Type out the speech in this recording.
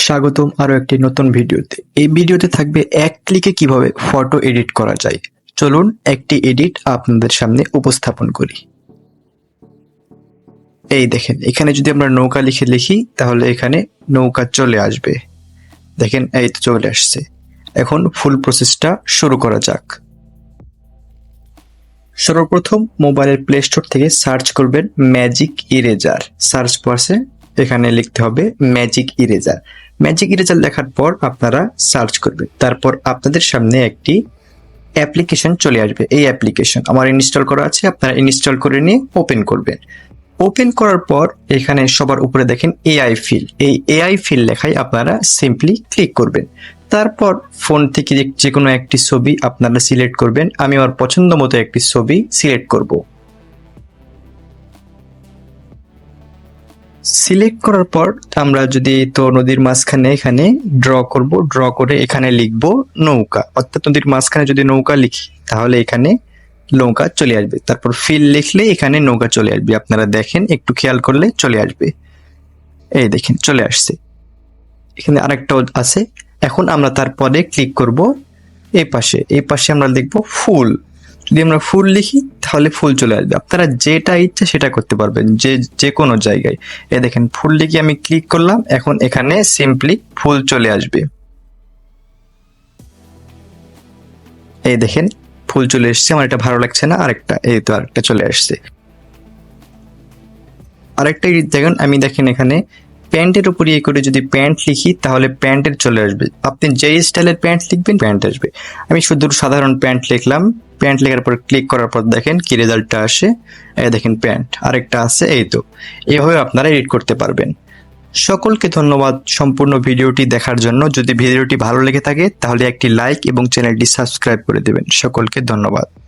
স্বাগতম আরও একটি নতুন ভিডিওতে। এই ভিডিওতে থাকবে এক ক্লিকে কীভাবে ফটো এডিট করা যায়। চলুন একটি এডিট আপনাদের সামনে উপস্থাপন করি। এই দেখেন, এখানে যদি আমরা নৌকা লিখে লিখি, তাহলে এখানে নৌকা চলে আসবে। দেখেন, এই তো চলে আসছে। এখন ফুল প্রসেসটা শুরু করা যাক। সর্বপ্রথম মোবাইলের প্লে স্টোর থেকে সার্চ করবেন ম্যাজিক ইরেজার সার্চ বক্সে এখানে লিখতে হবে ম্যাজিক ইরেজার ম্যাজিক ইরেজার লেখার পর আপনারা সার্চ করবেন। তারপর আপনাদের সামনে একটি অ্যাপ্লিকেশন চলে আসবে। এই অ্যাপ্লিকেশন আমার ইনস্টল করা আছে, আপনারা ইনস্টল করে নিয়ে ওপেন করবেন। ওপেন করার পর এখানে সবার উপরে দেখেন এআই ফিল এই এআই ফিল লেখায় আপনারা সিম্পলি ক্লিক করবেন। তারপর ফোন থেকে যে- যে কোনো একটি ছবি আপনারা সিলেক্ট করবেন। আমি আমার পছন্দ মতো একটি ছবি সিলেক্ট করব। সিলেক্ট করার পর আমরা যদি তো নদীর মাঝখানে এখানে ড্র করব ড্র করে এখানে লিখব নৌকা। অর্থাৎ নদীর মাঝখানে যদি নৌকা লিখি, তাহলে এখানে নৌকা চলে আসবে। তারপর ফিল লিখলে এখানে নৌকা চলে আসবে। আপনারা দেখেন, একটু খেয়াল করলে চলে আসবে। এই দেখেন, চলে আসছে। এখানে আরেকটাও আছে। এখন আমরা তারপরে ক্লিক করব এই পাশে। এই পাশে আমরা লিখব ফুল। যদি আমরা ফুল লিখি, তাহলে ফুল চলে আসবে। আপনারা যেটা ইচ্ছা সেটা করতে পারবেন, যে যে কোনো জায়গায়। এই দেখেন, ফুল লিখে আমি ক্লিক করলাম, এখন এখানে সিম্পলি ফুল চলে আসবে। এই দেখেন, ফুল চলে এসছে, আমার এটা ভালো লাগছে না, আরেকটা, এই তো আরেকটা চলে আসছে। আরেকটা দেখেন, আমি দেখেন এখানে প্যান্টের উপর ইয়ে করে যদি প্যান্ট লিখি, তাহলে প্যান্টের চলে আসবে। আপনি যে স্টাইলের প্যান্ট লিখবেন, প্যান্ট আসবে। আমি শুধু সাধারণ প্যান্ট লিখলাম। প্যান্ট লেখার পর ক্লিক করার পর দেখেন কি রেজাল্টটা আসে। এই দেখেন প্যান্ট। আরেকটা আছে, এই তো। এভাবে আপনারা এডিট করতে পারবেন। সকলকে ধন্যবাদ সম্পূর্ণ ভিডিওটি দেখার জন্য। যদি ভিডিওটি ভালো লেগে থাকে, তাহলে একটি লাইক এবং চ্যানেলটি সাবস্ক্রাইব করে দেবেন। সকলকে ধন্যবাদ।